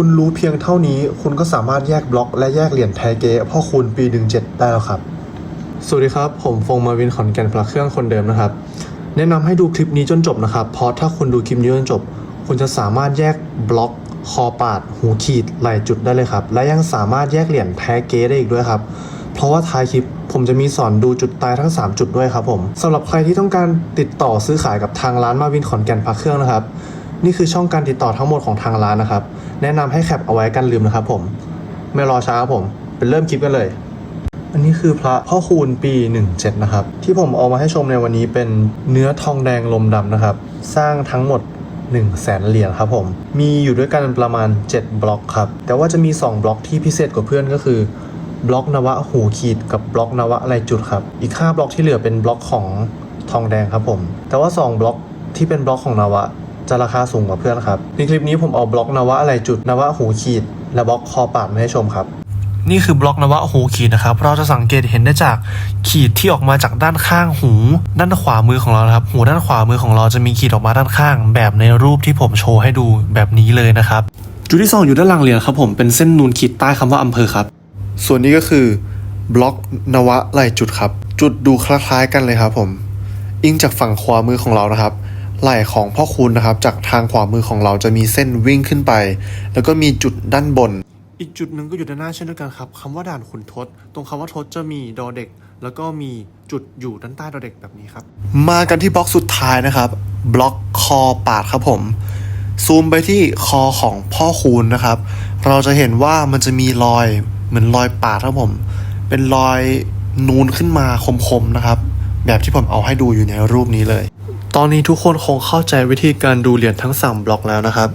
คุณรู้เพียงเท่านี้ คุณก็สามารถแยกบล็อก และแยกเหรียญแทเกพ่อคูณปี 17 ได้แล้วครับ สวัสดีครับ ผมฟงมาวินขอนแก่นพระเครื่องคนเดิมนะครับ แนะนำให้ดูคลิปนี้จนจบนะครับ เพราะถ้าคุณดูคลิปนี้จนจบ คุณจะสามารถแยกบล็อก คอปาด หูขีดไหลจุดได้เลยครับ และยังสามารถแยกเหรียญแทเกได้อีกด้วยครับเพราะว่าท้ายคลิปผมจะมีสอนดูจุดตายทั้ง 3 จุดด้วยครับผมสำหรับใครที่ต้องการติดต่อซื้อขายกับทางร้านมาวินขอนแก่นพระเครื่องนะครับ นี่คือช่องการติดต่อทั้งหมดของทางร้านนะครับ แนะนำให้แคปเอาไว้กันลืมนะครับผม ไม่รอช้าครับผมเป็นเริ่มคลิปกันเลย อันนี้คือพระพ่อคูณปี 17 นะครับ ที่ผมเอามาให้ชมในวันนี้เป็นเนื้อทองแดงลมดำนะครับ สร้างทั้งหมด 1 0 0 0 0แสนเหรียญครับผม มีอยู่ด้วยกันประมาณ 7 บล็อกครับ แต่ว่าจะมี 2 บล็อกที่พิเศษกว่าเพื่อนก็คือบล็อกนวะหูขีดกับบล็อกนวะอะไรจุดครับ อีก 5 บล็อกที่เหลือเป็นบล็อกของทองแดงครับผม แต่ว่า 2 บล็อกที่เป็นบล็อกของนวะ จะราคาสูงกว่าเพื่อนครับ ในคลิปนี้ผมเอาบล็อกนวะอะไรจุดนวะหูขีด และบล็อกคอปาดมาให้ชมครับนี่คือบล็อกนวะหูขีดนะครับ เราจะสังเกตเห็นได้จากขีดที่ออกมาจากด้านข้างหู ด้านขวามือของเรานะครับ หูด้านขวามือของเราจะมีขีดออกมาด้านข้าง แบบในรูปที่ผมโชว์ให้ดูแบบนี้เลยนะครับ จุดที่ 2 อยู่ด้านหลังเหรียญครับผมเป็นเส้นนูนขีดใต้คำว่าอำเภอครับ ส่วนนี้ก็คือบล็อกนวะไหลจุดครับ จุดดูคล้ายๆกันเลยครับผม อิงจากฝั่งขวามือของเรานะครับ ไหล่ของพ่อคูณนะครับ จากทางขวามือของเราจะมีเส้นวิ่งขึ้นไป แล้วก็มีจุดด้านบน อีกจุดหนึ่งก็อยู่ด้านหน้าเช่นเดียวกันครับคำว่าด่านขุนทศ ตรงคำว่าทศจะมีดอเด็ก แล้วก็มีจุดอยู่ด้านใต้ดอเด็กแบบนี้ครับ มากันที่บล็อกสุดท้ายนะครับ บล็อกคอปาดครับผม ซูมไปที่คอของพ่อคูณนะครับ เราจะเห็นว่ามันจะมีรอยเหมือนรอยปาดครับผม เป็นรอยนูนขึ้นมาคมๆนะครับ แบบที่ผมเอาให้ดูอยู่ในรูปนี้เลย ตอนนี้ทุกคนคงเข้าใจวิธีการดูเหรียญทั้ง 3 บล็อกแล้วนะครับ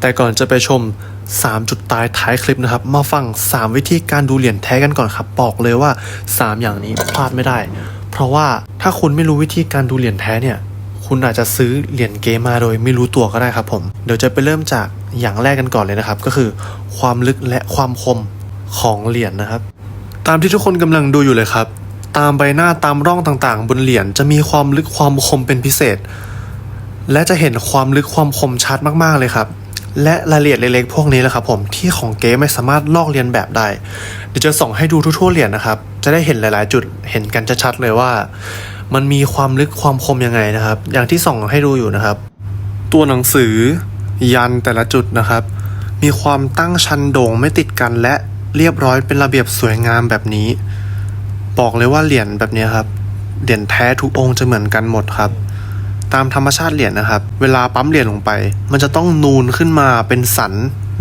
แต่ก่อนจะไปชม 3 จุดตายท้ายคลิปนะครับ มาฟัง 3 วิธีการดูเหรียญแท้กันก่อนครับ บอกเลยว่า 3 อย่างนี้พลาดไม่ได้ เพราะว่าถ้าคุณไม่รู้วิธีการดูเหรียญแท้เนี่ย คุณอาจจะซื้อเหรียญเกมมาโดยไม่รู้ตัวก็ได้ครับผม เดี๋ยวจะไปเริ่มจากอย่างแรกกันก่อนเลยนะครับ ก็คือ ความลึกและความคมของเหรียญนะครับ ตามที่ทุกคนกำลังดูอยู่เลยครับ ตามใบหน้าตามร่องต่างๆ บนเหรียญจะมีความลึกความคมเป็นพิเศษ และจะเห็นความลึกความคมชัดมากๆเลยครับ และรายละเอียดเล็กๆพวกนี้แหละครับผมที่ของเก๊ไม่สามารถลอกเลียนแบบได้ เดี๋ยวจะส่องให้ดูทั่วๆเหรียญนะครับ จะได้เห็นหลายๆ จุดเห็นกันชัดๆเลยว่า มันมีความลึกความคมยังไงนะครับ อย่างที่ส่องให้ดูอยู่นะครับ ตัวหนังสือ ยันแต่ละจุดนะครับ มีความตั้งชันโด่งไม่ติดกันและเรียบร้อยเป็นระเบียบสวยงามแบบนี้ บอกเลยว่าเหรียญแบบนี้ครับ เหรียญแท้ทุกองค์จะเหมือนกันหมดครับ ตามธรรมชาติเหรียญนะครับ เวลาปั๊มเหรียญลงไป มันจะต้องนูนขึ้นมาเป็นสัน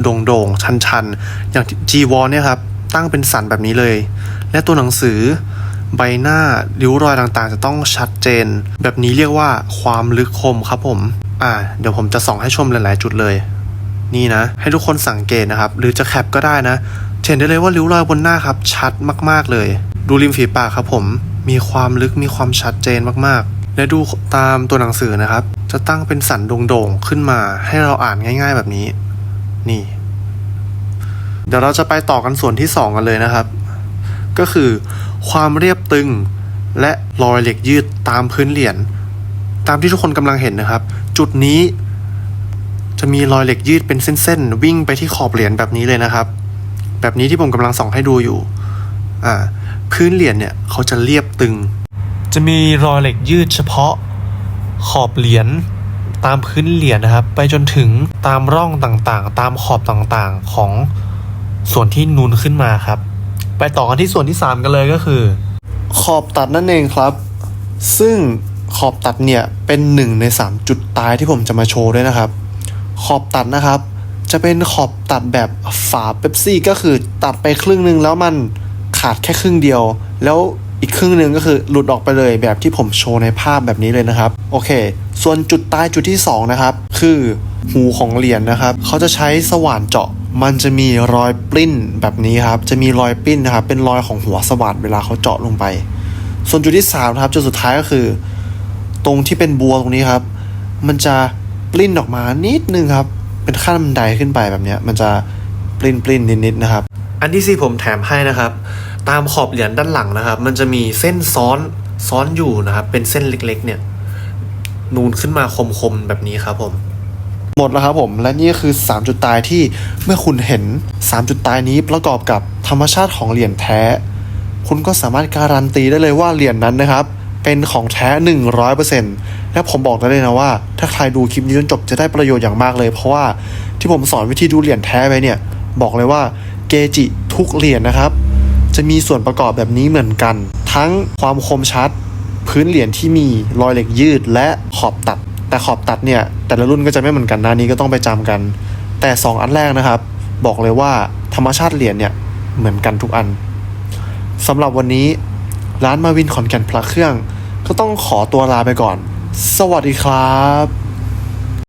โด่งๆ ชันๆ อย่างจีวรเนี่ยครับ ตั้งเป็นสันแบบนี้เลย และตัวหนังสือใบหน้าริ้วรอยต่างๆ จะต้องชัดเจน แบบนี้เรียกว่าความลึกคมครับผม อ่า เดี๋ยวผมจะส่องให้ชมหลายๆ จุดเลย นี่นะ ให้ทุกคนสังเกตนะครับ หรือจะแคปก็ได้นะเห็นได้เลยว่าริ้วรอยบนหน้าครับ ชัดมากๆเลย ดูริมฝีปากครับผมมีความลึกมีความชัดเจนมากๆ และดูตามตัวหนังสือนะครับ จะตั้งเป็นสันโด่งๆขึ้นมา ให้เราอ่านง่าย ๆ แบบนี้ นี่ เดี๋ยวเราจะไปต่อกันส่วนที่สองกันเลยนะครับ ก็คือ ความเรียบตึงและรอยเหล็กยืดตามพื้นเหรียญตามที่ทุกคนกำลังเห็นนะครับ จุดนี้ จะมีรอยเหล็กยืดเป็นเส้นๆวิ่งไปที่ขอบเหรียญแบบนี้เลยนะครับ แบบนี้ที่ผมกำลังส่องให้ดูอยู่ อ่า พื้นเหรียญเนี่ยเขาจะเรียบตึง จะมีรอยเหล็กยืดเฉพาะขอบเหรียญตามพื้นเหรียญนะครับ ไปจนถึงตามร่องต่างๆ ตามขอบต่างๆของส่วนที่นูนขึ้นมาครับ ไปต่อกันที่ส่วนที่ 3 กันเลยก็คือ ขอบตัดนั่นเองครับ ซึ่งขอบตัดเนี่ยเป็นหนึ่งใน 3 จุดตายที่ผมจะมาโชว์ด้วยนะครับ ขอบตัดนะครับ จะเป็นขอบตัดแบบฝาเป๊ปซี่ก็คือตัดไปครึ่งหนึ่งแล้วมัน ขาดแค่ครึ่งเดียว แล้วอีกครึ่งหนึ่งก็คือหลุดออกไปเลยแบบที่ผมโชว์ในภาพแบบนี้เลยนะครับ โอเค ส่วนจุดตายจุดที่ 2 นะครับ คือหูของเหรียญนะครับเขาจะใช้สว่านเจาะมันจะมีรอยปลิ้นแบบนี้ครับ จะมีรอยปลิ้นนะครับ เป็นรอยของหัวสว่านเวลาเขาเจาะลงไป ส่วนจุดที่3นะครับจุดสุดท้ายก็คือ ตรงที่เป็นบัวตรงนี้ครับ มันจะปลิ้นออกมานิดนึงครับ เป็นขั้นบันไดขึ้นไปแบบนี้มันจะปลิ้นปลิ้นนิดๆนะครับ อันที่สี่ผมแถมให้นะครับ ตามขอบเหรียญด้านหลังนะครับ มันจะมีเส้นซ้อนซ้อนอยู่นะครับ เป็นเส้นเล็ก ๆ เนี่ย นูนขึ้นมาคมๆแบบนี้ครับผม หมดแล้วครับผม และนี่ก็คือ 3 จุดตายที่เมื่อคุณเห็น 3 จุดตายนี้ประกอบกับธรรมชาติของเหรียญแท้ คุณก็สามารถการันตีได้เลยว่าเหรียญนั้นนะครับเป็นของแท้ 100%และผมบอกได้เลยนะว่า ถ้าใครดูคลิปนี้จนจบจะได้ประโยชน์อย่างมากเลย เพราะว่าที่ผมสอนวิธีดูเหรียญแท้ไปเนี่ย บอกเลยว่า เกจิทุกเหรียญนะครับ จะมีส่วนประกอบแบบนี้เหมือนกัน ทั้งความคมชัด พื้นเหรียญที่มีรอยเหล็กยืดและขอบตัด แต่ขอบตัดเนี่ย แต่ละรุ่นก็จะไม่เหมือนกันนะนี้ก็ต้องไปจำกัน แต่ 2 อันแรกนะครับ บอกเลยว่าธรรมชาติเหรียญเนี่ยเหมือนกันทุกอันสำหรับวันนี้ร้านมาวินขอนแก่นพระเครื่อง ก็ต้องขอตัวลาไปก่อน สวัสดีครับ